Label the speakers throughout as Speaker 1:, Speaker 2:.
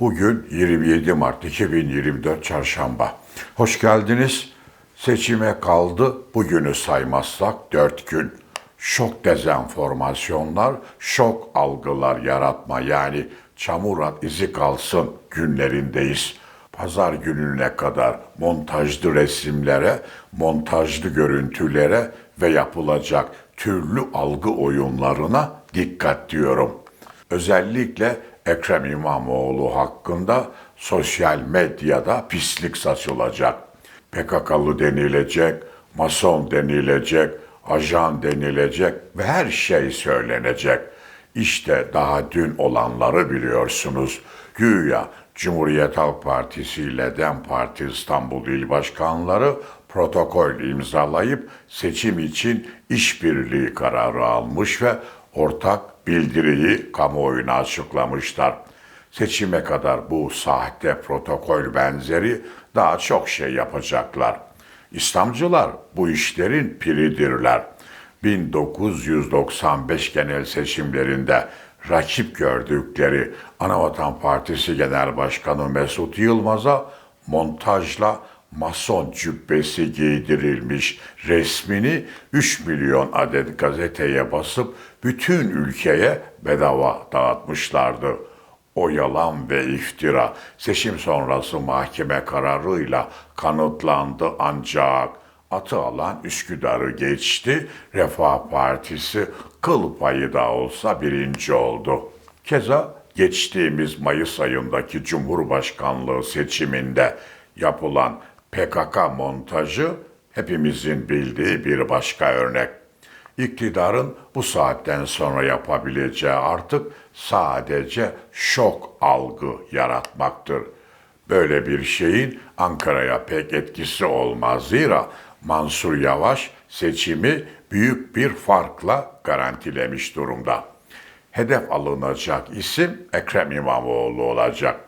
Speaker 1: Bugün 27 Mart 2024 Çarşamba. Hoş geldiniz. Seçime kaldı. Bugünü saymazsak 4 gün. Şok dezenformasyonlar, şok algılar yaratma yani çamur at izi kalsın günlerindeyiz. Pazar gününe kadar montajlı resimlere, montajlı görüntülere ve yapılacak türlü algı oyunlarına dikkat diyorum. Özellikle Ekrem İmamoğlu hakkında sosyal medyada pislik saçılacak. PKK'lı denilecek, mason denilecek, ajan denilecek ve her şey söylenecek. İşte daha dün olanları biliyorsunuz. Güya Cumhuriyet Halk Partisi ile DEM Parti İstanbul İl Başkanları protokol imzalayıp seçim için işbirliği kararı almış ve ortak bildiriyi kamuoyuna açıklamışlar. Seçime kadar bu sahte protokol benzeri daha çok şey yapacaklar. İslamcılar bu işlerin piridirler. 1995 genel seçimlerinde rakip gördükleri Anavatan Partisi Genel Başkanı Mesut Yılmaz'a montajla mason cübbesi giydirilmiş resmini 3 milyon adet gazeteye basıp bütün ülkeye bedava dağıtmışlardı. O yalan ve iftira seçim sonrası mahkeme kararıyla kanıtlandı ancak atı alan Üsküdar'ı geçti. Refah Partisi kıl payı da olsa birinci oldu. Keza geçtiğimiz Mayıs ayındaki Cumhurbaşkanlığı seçiminde yapılan PKK montajı hepimizin bildiği bir başka örnek. İktidarın bu saatten sonra yapabileceği artık sadece şok algı yaratmaktır. Böyle bir şeyin Ankara'ya pek etkisi olmaz zira Mansur Yavaş seçimi büyük bir farkla garantilemiş durumda. Hedef alınacak isim Ekrem İmamoğlu olacak.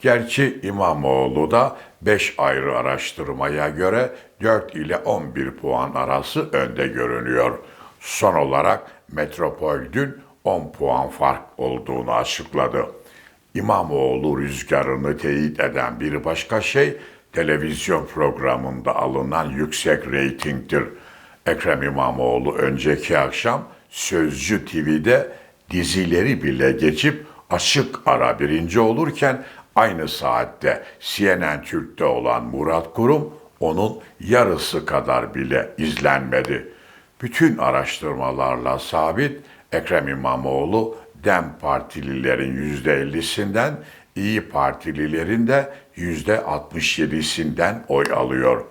Speaker 1: Gerçi İmamoğlu da 5 ayrı araştırmaya göre 4 ile 11 puan arası önde görünüyor. Son olarak Metropol dün 10 puan fark olduğunu açıkladı. İmamoğlu rüzgarını teyit eden bir başka şey televizyon programında alınan yüksek reytingdir. Ekrem İmamoğlu önceki akşam Sözcü TV'de dizileri bile geçip açık ara birinci olurken aynı saatte CNN Türk'te olan Murat Kurum onun yarısı kadar bile izlenmedi. Bütün araştırmalarla sabit Ekrem İmamoğlu DEM partililerin yüzde ellisinden, İyi Partililerin de yüzde 67'sinden oy alıyor.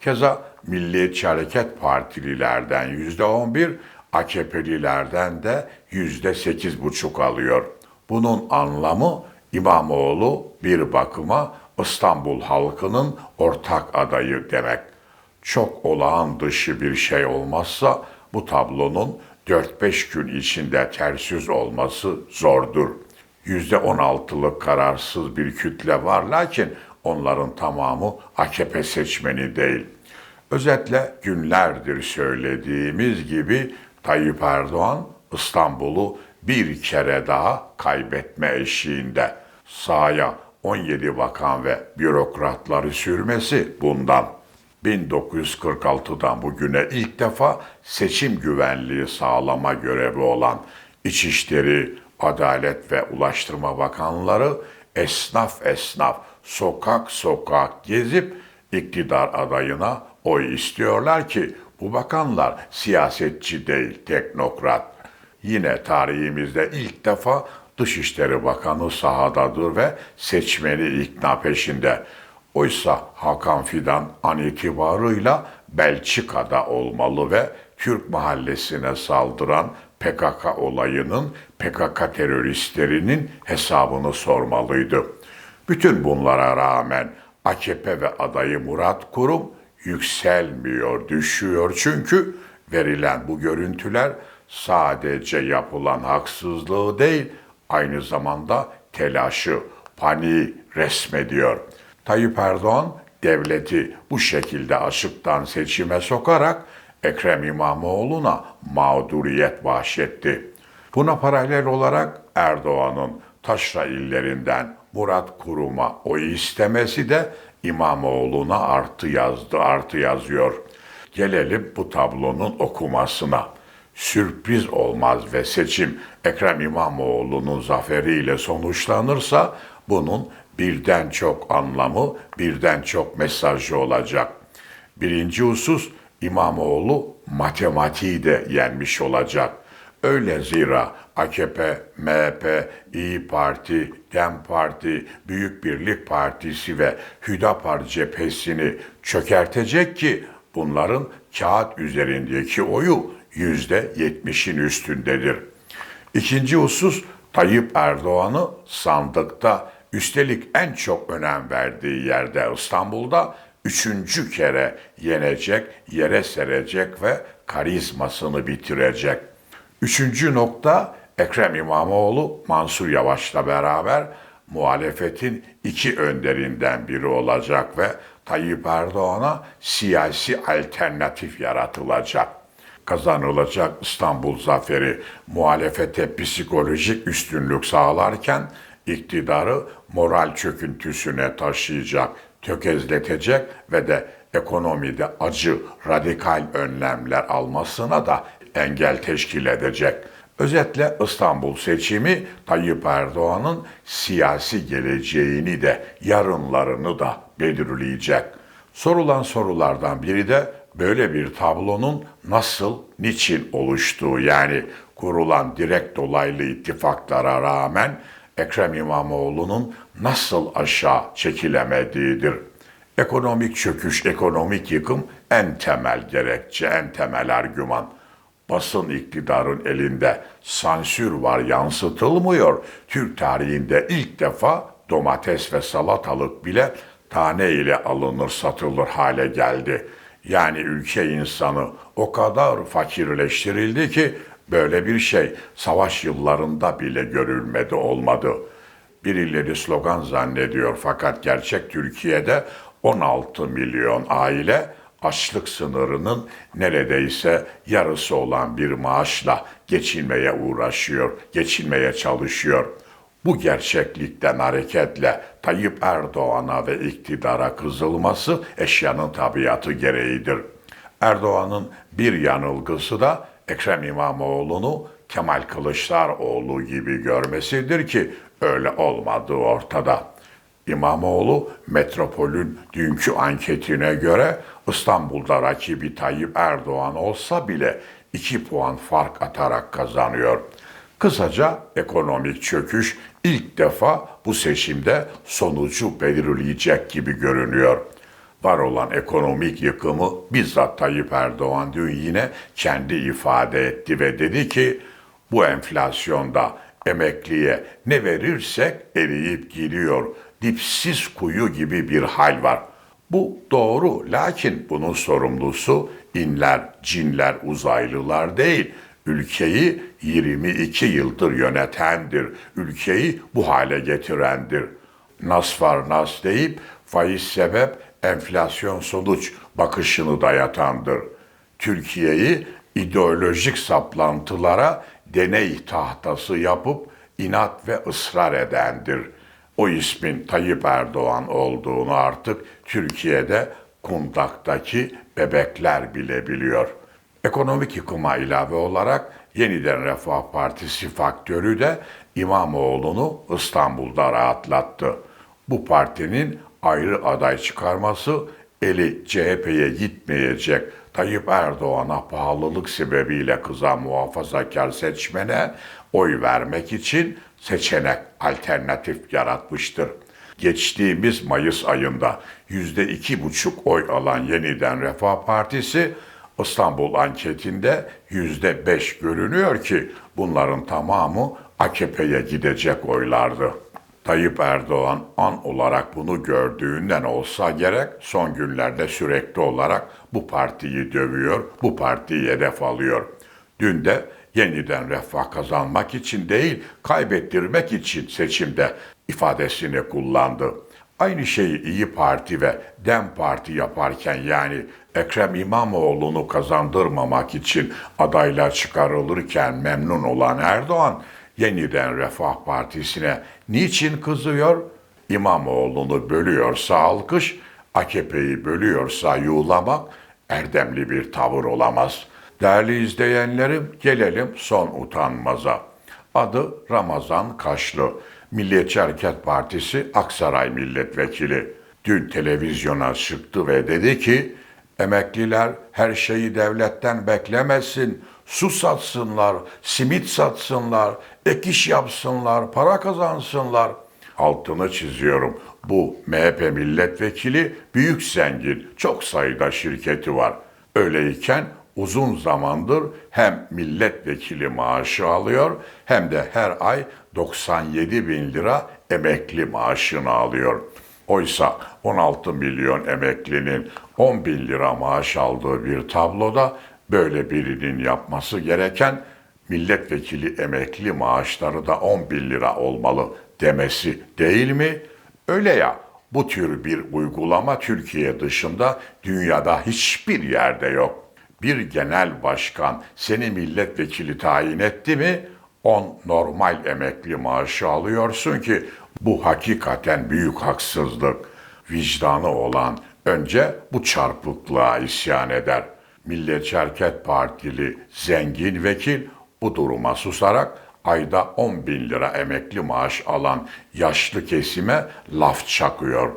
Speaker 1: Keza Milliyetçi Hareket Partililerden yüzde 11, AKP'lilerden de yüzde sekiz buçuk alıyor. Bunun anlamı İmamoğlu bir bakıma İstanbul halkının ortak adayı demek. Çok olağan dışı bir şey olmazsa bu tablonun 4-5 gün içinde ters yüz olması zordur. %16'lık kararsız bir kütle var lakin onların tamamı AKP seçmeni değil. Özetle günlerdir söylediğimiz gibi Tayyip Erdoğan İstanbul'u bir kere daha kaybetme eşiğinde. Sahaya 17 bakan ve bürokratları sürmesi bundan. 1946'dan bugüne ilk defa seçim güvenliği sağlama görevi olan İçişleri, Adalet ve Ulaştırma Bakanları esnaf esnaf, sokak sokak gezip iktidar adayına oy istiyorlar ki bu bakanlar siyasetçi değil, teknokrat. Yine tarihimizde ilk defa Dışişleri Bakanı sahadadır ve seçmeni ikna peşinde. Oysa Hakan Fidan an itibarıyla Belçika'da olmalı ve Türk mahallesine saldıran PKK olayının PKK teröristlerinin hesabını sormalıydı. Bütün bunlara rağmen AKP ve adayı Murat Kurum yükselmiyor, düşüyor çünkü verilen bu görüntüler sadece yapılan haksızlığı değil, aynı zamanda telaşı, paniği resmediyor. Tayyip Erdoğan devleti bu şekilde açıktan seçime sokarak Ekrem İmamoğlu'na mağduriyet bahşetti. Buna paralel olarak Erdoğan'ın taşra illerinden Murat Kurum'a oy istemesi de İmamoğlu'na artı yazdı, artı yazıyor. Gelelim bu tablonun okumasına. Sürpriz olmaz ve seçim Ekrem İmamoğlu'nun zaferiyle sonuçlanırsa bunun birden çok anlamı, birden çok mesajı olacak. Birinci husus İmamoğlu matematiği de yenmiş olacak. Öyle zira AKP, MHP, İyi Parti, DEM Parti, Büyük Birlik Partisi ve Hüdapar cephesini çökertecek ki bunların kağıt üzerindeki oyu yüzde yetmişin üstündedir. İkinci husus Tayyip Erdoğan'ı sandıkta üstelik en çok önem verdiği yerde İstanbul'da üçüncü kere yenecek, yere serecek ve karizmasını bitirecek. Üçüncü nokta Ekrem İmamoğlu Mansur Yavaş'la beraber muhalefetin iki önderinden biri olacak ve Tayyip Erdoğan'a siyasi alternatif yaratılacak. Kazanılacak İstanbul zaferi muhalefete psikolojik üstünlük sağlarken iktidarı moral çöküntüsüne taşıyacak, tökezletecek ve de ekonomide acı radikal önlemler almasına da engel teşkil edecek. Özetle İstanbul seçimi Tayyip Erdoğan'ın siyasi geleceğini de yarınlarını da belirleyecek. Sorulan sorulardan biri de böyle bir tablonun nasıl, niçin oluştuğu yani kurulan direkt dolaylı ittifaklara rağmen Ekrem İmamoğlu'nun nasıl aşağı çekilemediğidir. Ekonomik çöküş, ekonomik yıkım en temel gerekçe, en temel argüman. Basın iktidarın elinde sansür var yansıtılmıyor. Türk tarihinde ilk defa domates ve salatalık bile tane ile alınır satılır hale geldi. Yani ülke insanı o kadar fakirleştirildi ki böyle bir şey savaş yıllarında bile görülmedi olmadı. Birileri slogan zannediyor fakat gerçek Türkiye'de 16 milyon aile açlık sınırının neredeyse yarısı olan bir maaşla geçinmeye uğraşıyor, geçinmeye çalışıyor. Bu gerçeklikten hareketle Tayyip Erdoğan'a ve iktidara kızılması eşyanın tabiatı gereğidir. Erdoğan'ın bir yanılgısı da Ekrem İmamoğlu'nu Kemal Kılıçdaroğlu gibi görmesidir ki öyle olmadığı ortada. İmamoğlu Metropol'ün dünkü anketine göre İstanbul'da rakibi Tayyip Erdoğan olsa bile 2 puan fark atarak kazanıyor. Kısaca ekonomik çöküş ilk defa bu seçimde sonucu belirleyecek gibi görünüyor. Var olan ekonomik yıkımı bizzat Tayyip Erdoğan dün yine kendi ifade etti ve dedi ki bu enflasyonda emekliye ne verirsek eriyip gidiyor. Dipsiz kuyu gibi bir hal var. Bu doğru lakin bunun sorumlusu inler, cinler, uzaylılar değil. Ülkeyi 22 yıldır yönetendir. Ülkeyi bu hale getirendir. Nas var nas deyip faiz sebep, enflasyon sonuç bakışını dayatandır. Türkiye'yi ideolojik saplantılara deney tahtası yapıp inat ve ısrar edendir. O ismin Tayyip Erdoğan olduğunu artık Türkiye'de kundaktaki bebekler bile biliyor. Ekonomik yıkıma ilave olarak yeniden Refah Partisi faktörü de İmamoğlu'nu İstanbul'da rahatlattı. Bu partinin ayrı aday çıkarması eli CHP'ye gitmeyecek Tayyip Erdoğan'a pahalılık sebebiyle kızan muhafazakar seçmene oy vermek için seçenek, alternatif yaratmıştır. Geçtiğimiz Mayıs ayında yüzde iki buçuk oy alan Yeniden Refah Partisi İstanbul anketinde yüzde beş görünüyor ki bunların tamamı AKP'ye gidecek oylardı. Tayyip Erdoğan an olarak bunu gördüğünden olsa gerek son günlerde sürekli olarak bu partiyi dövüyor, bu partiyi hedef alıyor. Dün de yeniden refah kazanmak için değil, kaybettirmek için seçimde ifadesini kullandı. Aynı şeyi İyi Parti ve Dem Parti yaparken yani Ekrem İmamoğlu'nu kazandırmamak için adaylar çıkarılırken memnun olan Erdoğan yeniden Refah Partisi'ne niçin kızıyor? İmamoğlu'nu bölüyorsa alkış, AKP'yi bölüyorsa yuğlamak erdemli bir tavır olamaz. Değerli izleyenlerim gelelim son utanmaza. Adı Ramazan Kaşlı. Milliyetçi Hareket Partisi Aksaray Milletvekili. Dün televizyona çıktı ve dedi ki emekliler her şeyi devletten beklemesin. Su satsınlar, simit satsınlar, ek iş yapsınlar, para kazansınlar. Altını çiziyorum. Bu MHP milletvekili büyük zengin, çok sayıda şirketi var. Öyleyken uzun zamandır hem milletvekili maaşı alıyor hem de her ay 97 bin lira emekli maaşını alıyor. Oysa 16 milyon emeklinin 10 bin lira maaş aldığı bir tabloda böyle birinin yapması gereken milletvekili emekli maaşları da 10 bin lira olmalı demesi değil mi? Öyle ya bu tür bir uygulama Türkiye dışında dünyada hiçbir yerde yok. Bir genel başkan seni milletvekili tayin etti mi 10 normal emekli maaşı alıyorsun ki bu hakikaten büyük haksızlık. Vicdanı olan önce bu çarpıklığa isyan eder. Milliyetçi Hareket Partili zengin vekil bu duruma susarak ayda 10 bin lira emekli maaş alan yaşlı kesime laf çakıyor.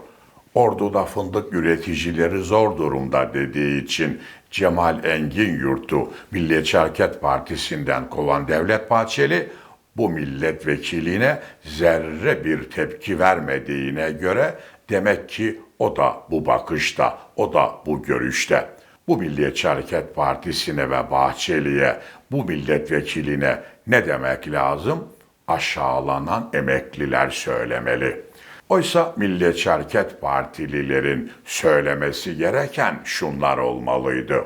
Speaker 1: Ordu'da fındık üreticileri zor durumda dediği için Cemal Engin Yurt'u Milliyetçi Hareket Partisi'nden kovan Devlet Bahçeli bu milletvekiline zerre bir tepki vermediğine göre demek ki o da bu bakışta, o da bu görüşte. Bu Milliyetçi Hareket Partisi'ne ve Bahçeli'ye, bu milletvekiline ne demek lazım? Aşağılanan emekliler söylemeli. Oysa Milliyetçi Hareket Partililerin söylemesi gereken şunlar olmalıydı.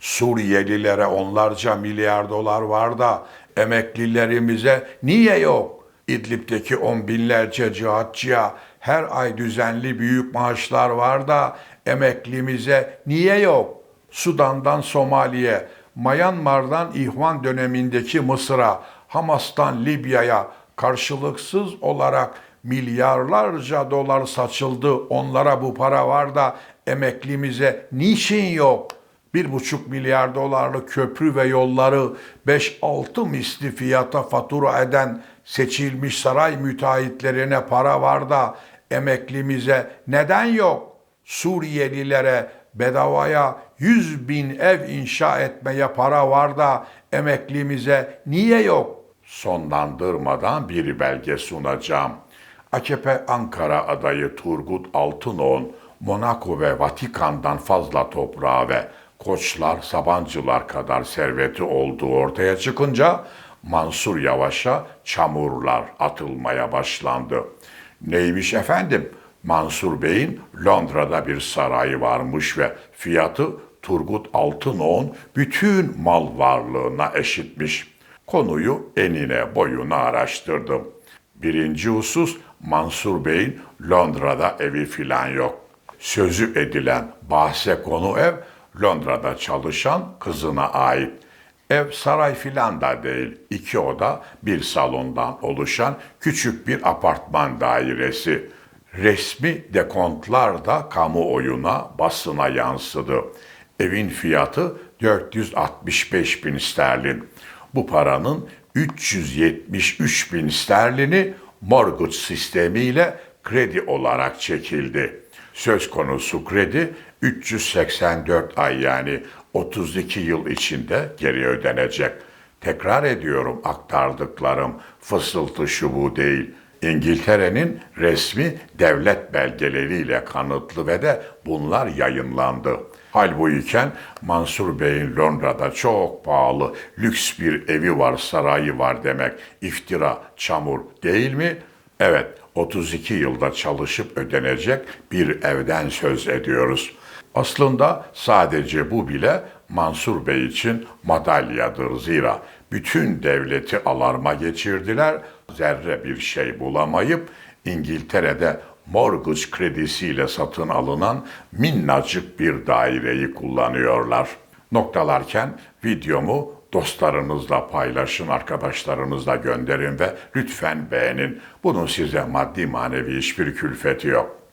Speaker 1: Suriyelilere onlarca milyar dolar var da emeklilerimize niye yok? İdlib'deki on binlerce cihatçıya her ay düzenli büyük maaşlar var da emeklimize niye yok? Sudan'dan Somali'ye, Myanmar'dan İhvan dönemindeki Mısır'a, Hamas'tan Libya'ya karşılıksız olarak milyarlarca dolar saçıldı. Onlara bu para var da emeklimize niçin yok? Bir buçuk milyar dolarlık köprü ve yolları 5-6 misli fiyata fatura eden seçilmiş saray müteahhitlerine para var da emeklimize neden yok? Suriyelilere bedavaya 100 bin ev inşa etmeye para var da emeklimize niye yok? Sonlandırmadan bir belge sunacağım. AKP Ankara adayı Turgut Altınoğ'un Monaco ve Vatikan'dan fazla toprağı ve Koçlar, Sabancılar kadar serveti olduğu ortaya çıkınca Mansur Yavaş'a çamurlar atılmaya başlandı. Neymiş efendim? Mansur Bey'in Londra'da bir sarayı varmış ve fiyatı Turgut Altınoğ'un bütün mal varlığına eşitmiş. Konuyu enine boyuna araştırdım. Birinci husus Mansur Bey'in Londra'da evi filan yok. Sözü edilen bahse konu ev Londra'da çalışan kızına ait. Ev saray filan da değil, iki oda bir salondan oluşan küçük bir apartman dairesi. Resmi dekontlar da kamuoyuna, basına yansıdı. Evin fiyatı 465 bin sterlin. Bu paranın 373 bin sterlini mortgage sistemiyle kredi olarak çekildi. Söz konusu kredi 384 ay yani 32 yıl içinde geri ödenecek. Tekrar ediyorum aktardıklarım fısıltı şu bu değil. İngiltere'nin resmi devlet belgeleriyle kanıtlı ve de bunlar yayınlandı. Halbuyken Mansur Bey'in Londra'da çok pahalı lüks bir evi var, sarayı var demek iftira, çamur değil mi? Evet, 32 yılda çalışıp ödenecek bir evden söz ediyoruz. Aslında sadece bu bile Mansur Bey için madalyadır zira bütün devleti alarma geçirdiler. Zerre bir şey bulamayıp İngiltere'de mortgage kredisiyle satın alınan minnacık bir daireyi kullanıyorlar. Noktalarken videomu Dostlarınızla paylaşın, arkadaşlarınızla gönderin ve lütfen beğenin. Bunun size maddi manevi hiçbir külfeti yok.